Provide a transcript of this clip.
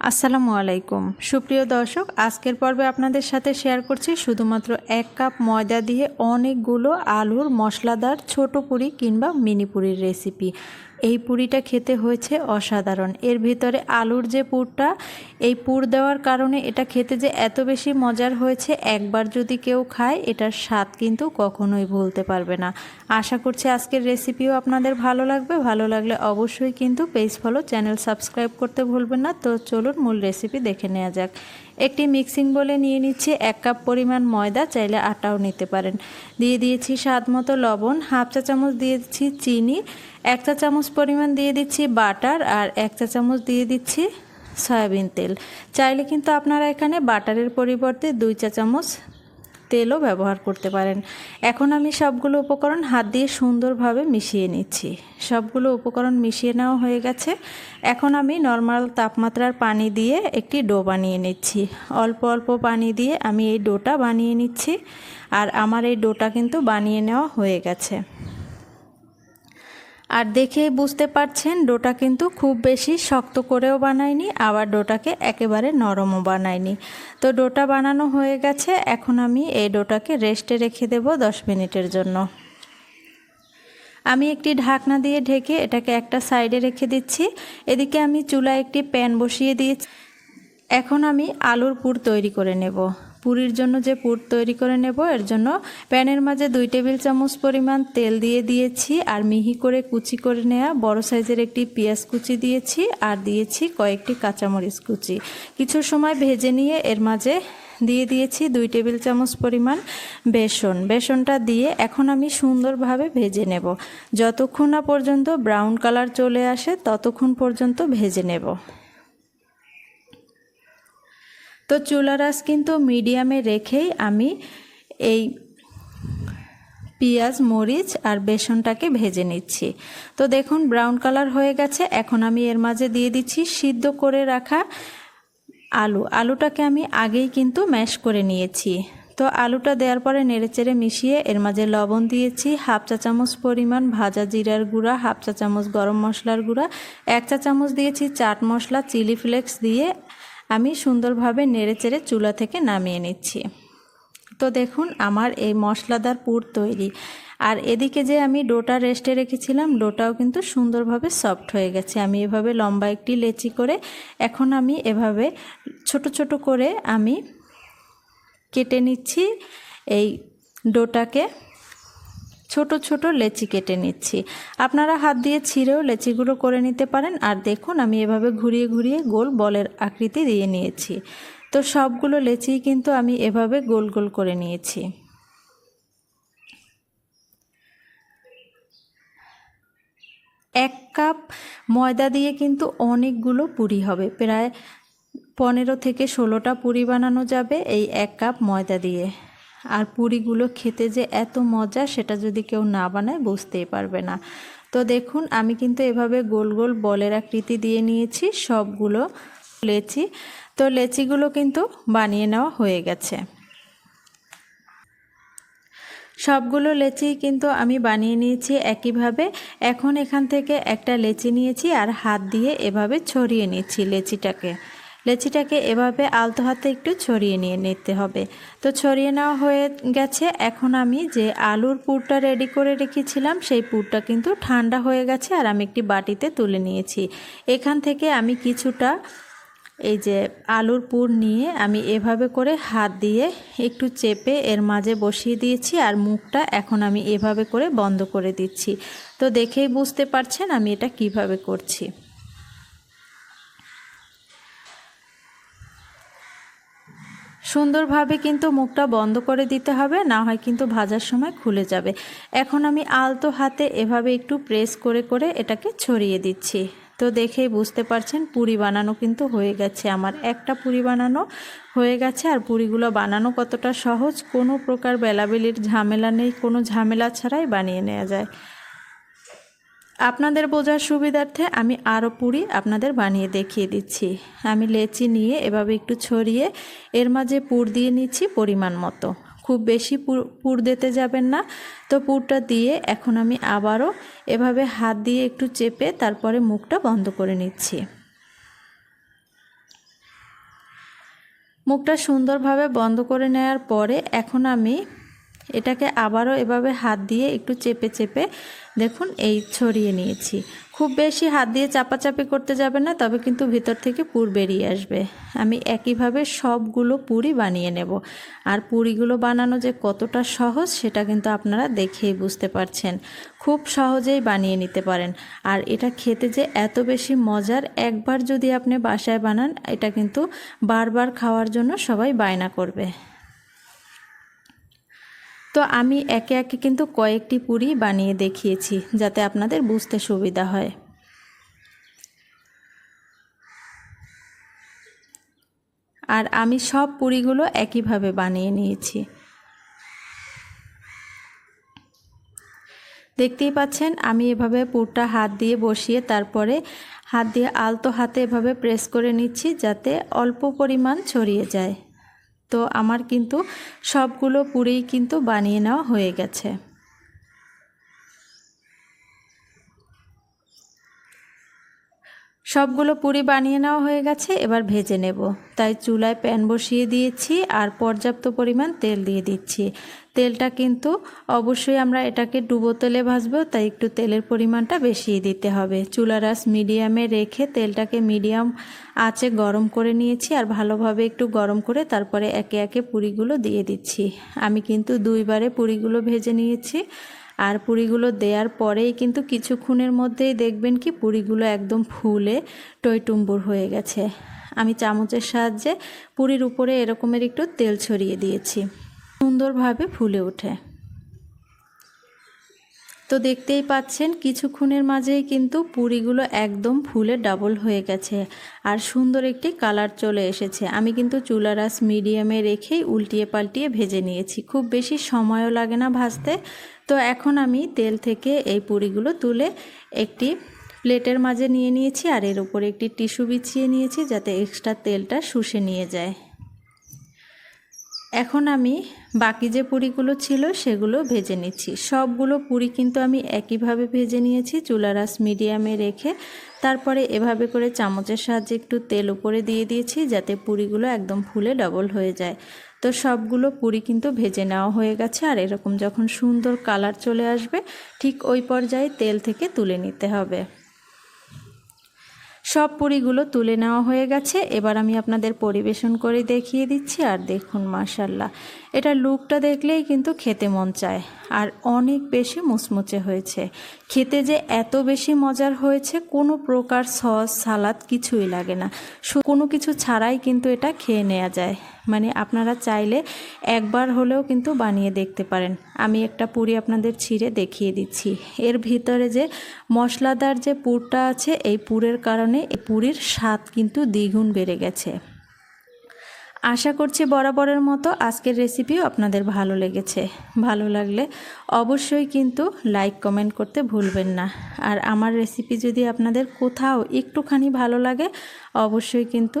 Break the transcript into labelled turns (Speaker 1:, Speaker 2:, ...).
Speaker 1: আসসালামু আলাইকুম। সুপ্রিয় দর্শক, আজকের পর্বে আপনাদের সাথে শেয়ার করছি শুধুমাত্র এক কাপ ময়দা দিয়ে অনেকগুলো আলুর মশলাদার ছোট পুরি কিংবা মিনি পুরির রেসিপি এই পুরিটা খেতে হয়েছে অসাধারণ। এর ভিতরে আলুর যে পুরটা, এই পুর দেওয়ার কারণে এটা খেতে যে এত বেশি মজার হয়েছে, একবার যদি কেউ খায়, এটার স্বাদ কিন্তু কখনোই ভুলতে পারবে না। আশা করছি আজকের রেসিপিও আপনাদের ভালো লাগবে। ভালো লাগলে অবশ্যই কিন্তু পেজ ফলো চ্যানেল সাবস্ক্রাইব করতে ভুলবেন না। তো চলুন মূল রেসিপি দেখে নেওয়া যাক। একটি মিক্সিং বলে নিয়ে নিচ্ছি এক কাপ পরিমাণ ময়দা, চাইলে আটাও নিতে পারেন। দিয়ে দিয়েছি স্বাদ মতো লবণ, হাফ চা চামচ দিয়েছি চিনি, এক চা চামচ পরিমাণ দিয়ে দিচ্ছি বাটার আর এক চা চামচ দিয়ে দিচ্ছি সয়াবিন তেল। চাইলে কিন্তু আপনারা এখানে বাটারের পরিবর্তে দুই চা চামচ তেলও ব্যবহার করতে পারেন। এখন আমি সবগুলো উপকরণ হাত দিয়ে সুন্দরভাবে মিশিয়ে নিচ্ছি। সবগুলো উপকরণ মিশিয়ে নেওয়া হয়ে গেছে। এখন আমি নর্মাল তাপমাত্রার পানি দিয়ে একটি ডো বানিয়ে নিচ্ছি। অল্প অল্প পানি দিয়ে আমি এই ডোটা বানিয়ে নিচ্ছি। আর আমার এই ডোটা কিন্তু বানিয়ে নেওয়া হয়ে গেছে। আর দেখেই বুঝতে পারছেন, ডোটা কিন্তু খুব বেশি শক্ত করেও বানাইনি আবার ডোটাকে একেবারে নরমও বানাইনি তো ডোটা বানানো হয়ে গেছে, এখন আমি এই ডোটাকে রেস্টে রেখে দেব দশ মিনিটের জন্য। আমি একটি ঢাকনা দিয়ে ঢেকে এটাকে একটা সাইডে রেখে দিচ্ছি। এদিকে আমি চুলায় একটি প্যান বসিয়ে দিয়েছি। এখন আমি আলুর পুর তৈরি করে নেব। পুরির জন্য যে পুর তৈরি করে নেব, এর জন্য প্যানের মাঝে দুই টেবিল চামচ পরিমাণ তেল দিয়ে দিয়েছি আর মিহি করে কুচি করে নেওয়া বড় সাইজের একটি পেঁয়াজ কুচি দিয়েছি আর দিয়েছি কয়েকটি কাঁচামরিচ কুচি। কিছু সময় ভেজে নিয়ে এর মাঝে দিয়ে দিয়েছি দুই টেবিল চামচ পরিমাণ বেসন। বেসনটা দিয়ে এখন আমি সুন্দরভাবে ভেজে নেব। যতক্ষণ না পর্যন্ত ব্রাউন কালার চলে আসে, ততক্ষণ পর্যন্ত ভেজে নেব। তো চুলা রাস কিন্তু মিডিয়ামে রেখেই আমি এই পেঁয়াজ, মরিচ আর বেসনটাকে ভেজে নিচ্ছি। তো দেখুন ব্রাউন কালার হয়ে গেছে। এখন আমি এর মাঝে দিয়ে দিচ্ছি সিদ্ধ করে রাখা আলু। আলুটাকে আমি আগেই কিন্তু ম্যাশ করে নিয়েছি। তো আলুটা দেওয়ার পরে নেড়েচেড়ে মিশিয়ে এর মাঝে লবণ দিয়েছি, হাফ চা চামচ পরিমাণ ভাজা জিরার গুঁড়া, হাফ চা চামচ গরম মশলার গুঁড়া, এক চা চামচ দিয়েছি চাট মশলা, চিলি ফ্লেক্স দিয়ে আমি সুন্দরভাবে নেড়েচেড়ে চুলা থেকে নামিয়ে নিচ্ছি। তো দেখুন, আমার এই মশলাদার পুর তৈরি। আর এদিকে যে আমি ডোটা রেস্টে রেখেছিলাম, ডোটাও কিন্তু সুন্দরভাবে সফট হয়ে গেছে। আমি এভাবে লম্বা একটি লেচি করে এখন আমি এভাবে ছোট ছোট করে আমি কেটে নিচ্ছি এই ডোটাকে। ছোট ছোট লেচি কেটে নিচ্ছি। আপনারা হাত দিয়ে ছিঁড়েও লেচিগুলো করে নিতে পারেন। আর দেখুন, আমি এভাবে ঘুরিয়ে ঘুরিয়ে গোল বলের আকৃতি দিয়ে নিয়েছি। তো সবগুলো লেচিই কিন্তু আমি এভাবে গোল গোল করে নিয়েছি। এক কাপ ময়দা দিয়ে কিন্তু অনেকগুলো পুরি হবে। প্রায় পনেরো থেকে ষোলোটা পুরি বানানো যাবে এই এক কাপ ময়দা দিয়ে। আর পুরিগুলো খেতে যে এত মজা সেটা যদি কেউ না বানায় বুঝতেই পারবে না। তো দেখুন, আমি কিন্তু এভাবে গোল গোল বলের আকৃতি দিয়ে নিয়েছি, সবগুলো লেচি। তো লেচিগুলো কিন্তু বানিয়ে নেওয়া হয়ে গেছে। সবগুলো লেচি কিন্তু আমি বানিয়ে নিয়েছি একইভাবে। এখন এখান থেকে একটা লেচি নিয়েছি আর হাত দিয়ে এভাবে ছড়িয়ে নিচ্ছি লেচিটাকে। লেচিটাকে এভাবে আলতো হাতে একটু ছড়িয়ে নিয়ে নিতে হবে। তো ছড়িয়ে নেওয়া হয়ে গেছে। এখন আমি যে আলুর পুরটা রেডি করে রেখেছিলাম, সেই পুরটা কিন্তু ঠান্ডা হয়ে গেছে আর আমি একটি বাটিতে তুলে নিয়েছি। এখান থেকে আমি কিছুটা এই যে আলুর পুর নিয়ে আমি এভাবে করে হাত দিয়ে একটু চেপে এর মাঝে বসিয়ে দিয়েছি আর মুখটা এখন আমি এভাবে করে বন্ধ করে দিচ্ছি। তো দেখেই বুঝতে পারছেন আমি এটা কীভাবে করছি। সুন্দরভাবে কিন্তু মুখটা বন্ধ করে দিতে হবে, না হয় কিন্তু ভাজার সময় খুলে যাবে। এখন আমি আলতো হাতে এভাবে একটু প্রেস করে করে এটাকে ছড়িয়ে দিচ্ছি। তো দেখেই বুঝতে পারছেন, পুরি বানানো কিন্তু হয়ে গেছে আমার। একটা পুরি বানানো হয়ে গেছে, আর পুরিগুলো বানানো কতটা সহজ, কোনো প্রকার বেলাবেলির ঝামেলা নেই, কোনো ঝামেলা ছাড়াই বানিয়ে নেওয়া যায়। আপনাদের বোঝার সুবিধার্থে আমি আরও পুরি আপনাদের বানিয়ে দেখিয়ে দিচ্ছি। আমি লেচি নিয়ে এভাবে একটু ছড়িয়ে এর মাঝে পুর দিয়ে নিচ্ছি পরিমাণ মতো। খুব বেশি পুর দিতে যাবেন না। তো পুরটা দিয়ে এখন আমি আবারও এভাবে হাত দিয়ে একটু চেপে তারপরে মুখটা বন্ধ করে নিচ্ছি। মুখটা সুন্দরভাবে বন্ধ করে নেওয়ার পরে এখন আমি এটাকে আবারও এভাবে হাত দিয়ে একটু চেপে চেপে দেখুন, এই ছড়িয়ে নিয়েছি। খুব বেশি হাত দিয়ে চাপাচাপি করতে যাবে না, তবে কিন্তু ভিতর থেকে পুর বেরিয়ে আসবে। আমি একইভাবে সবগুলো পুরি বানিয়ে নেব। আর পুরিগুলো বানানো যে কতটা সহজ, সেটা কিন্তু আপনারা দেখেই বুঝতে পারছেন। খুব সহজেই বানিয়ে নিতে পারেন। আর এটা খেতে যে এত বেশি মজার, একবার যদি আপনি বাসায় বানান, এটা কিন্তু বারবার খাওয়ার জন্য সবাই বায়না করবে। তো আমি একে একে কিন্তু কয়েকটি পুরি বানিয়ে দেখিয়েছি, যাতে আপনাদের বুঝতে সুবিধা হয়। আর আমি সব পুরিগুলো একইভাবে বানিয়ে নিয়েছি। দেখতেই পাচ্ছেন, আমি এভাবে পুরটা হাত দিয়ে বসিয়ে তারপরে হাত দিয়ে আলতো হাতে এভাবে প্রেস করে নিচ্ছি, যাতে অল্প পরিমাণ ছড়িয়ে যায়। তো আমার কিন্তু সবগুলো পুরেই কিন্তু বানিয়ে নেওয়া হয়ে গেছে। সবগুলো পুরি বানিয়ে নেওয়া হয়ে গেছে, এবার ভেজে নেব। তাই চুলায় প্যান বসিয়ে দিয়েছি আর পর্যাপ্ত পরিমাণ তেল দিয়ে দিচ্ছি। তেলটা কিন্তু অবশ্যই আমরা এটাকে ডুবো তেলে ভাজবো, তাই একটু তেলের পরিমাণটা বেশিয়ে দিতে হবে। চুলা রাস মিডিয়ামে রেখে তেলটাকে মিডিয়াম আঁচে গরম করে নিয়েছি আর ভালোভাবে একটু গরম করে তারপরে একে একে পুরিগুলো দিয়ে দিচ্ছি। আমি কিন্তু দুইবারে পুরিগুলো ভেজে নিয়েছি। আর পুরিগুলো দেওয়ার পরেই কিন্তু কিছুক্ষণের মধ্যেই দেখবেন কি পুরিগুলো একদম ফুলে টইটুম্বুর হয়ে গেছে। আমি চামচের সাহায্যে পুরির উপরে এরকমের একটু তেল ছড়িয়ে দিয়েছি। সুন্দরভাবে ফুলে ওঠে। তো দেখতেই পাচ্ছেন, কিছুক্ষণের মাঝেই কিন্তু পুরিগুলো একদম ফুলে ডাবল হয়ে গেছে আর সুন্দর একটি কালার চলে এসেছে। আমি কিন্তু চুলারাস মিডিয়ামে রেখেই উল্টিয়ে পাল্টিয়ে ভেজে নিয়েছি। খুব বেশি সময়ও লাগে না ভাজতে। তো এখন আমি তেল থেকে এই পুরিগুলো তুলে একটি প্লেটের মাঝে নিয়ে নিয়েছি আর এর উপরে একটি টিস্যু বিছিয়ে নিয়েছি যাতে এক্সট্রা তেলটা শুষে নিয়ে যায়। এখন আমি বাকি যে পুরিগুলো ছিল সেগুলো ভেজে নিচ্ছি। সবগুলো পুরি কিন্তু আমি একইভাবে ভেজে নিয়েছি চুলারাস মিডিয়ামে রেখে তারপরে এভাবে করে চামচের সাহায্যে একটু তেল উপরে দিয়ে দিয়েছি যাতে পুরিগুলো একদম ফুলে ডবল হয়ে যায়। তো সবগুলো পুরি কিন্তু ভেজে নেওয়া হয়ে গেছে আর এরকম যখন সুন্দর কালার চলে আসবে, ঠিক ওই পর্যায়ে তেল থেকে তুলে নিতে হবে। সব পুরিগুলো তুলে নেওয়া হয়ে গেছে। এবার আমি আপনাদের পরিবেশন করে দেখিয়ে দিচ্ছি, আর দেখুন মাশাল্লাহ এটা লুকটা দেখলেই কিন্তু খেতে মন চায়। আর অনেক বেশি মুচমুচে হয়েছে। খেতে যে এত বেশি মজার হয়েছে, কোনো প্রকার সস, সালাদ কিছুই লাগে না। কোনো কিছু ছাড়াই কিন্তু এটা খেয়ে নেওয়া যায়। মানে আপনারা চাইলে একবার হলেও কিন্তু বানিয়ে দেখতে পারেন। আমি একটা পুরি আপনাদের ছিঁড়ে দেখিয়ে দিচ্ছি। এর ভিতরে যে মশলাদার যে পুরটা আছে, এই পুরের কারণে এই পুরীর স্বাদ কিন্তু দ্বিগুণ বেড়ে গেছে। আশা করছি বরাবরের মতো আজকের রেসিপিও আপনাদের ভালো লেগেছে। ভালো লাগলে অবশ্যই কিন্তু লাইক কমেন্ট করতে ভুলবেন না। আর আমার রেসিপি যদি আপনাদের কোথাও একটুখানি ভালো লাগে, অবশ্যই কিন্তু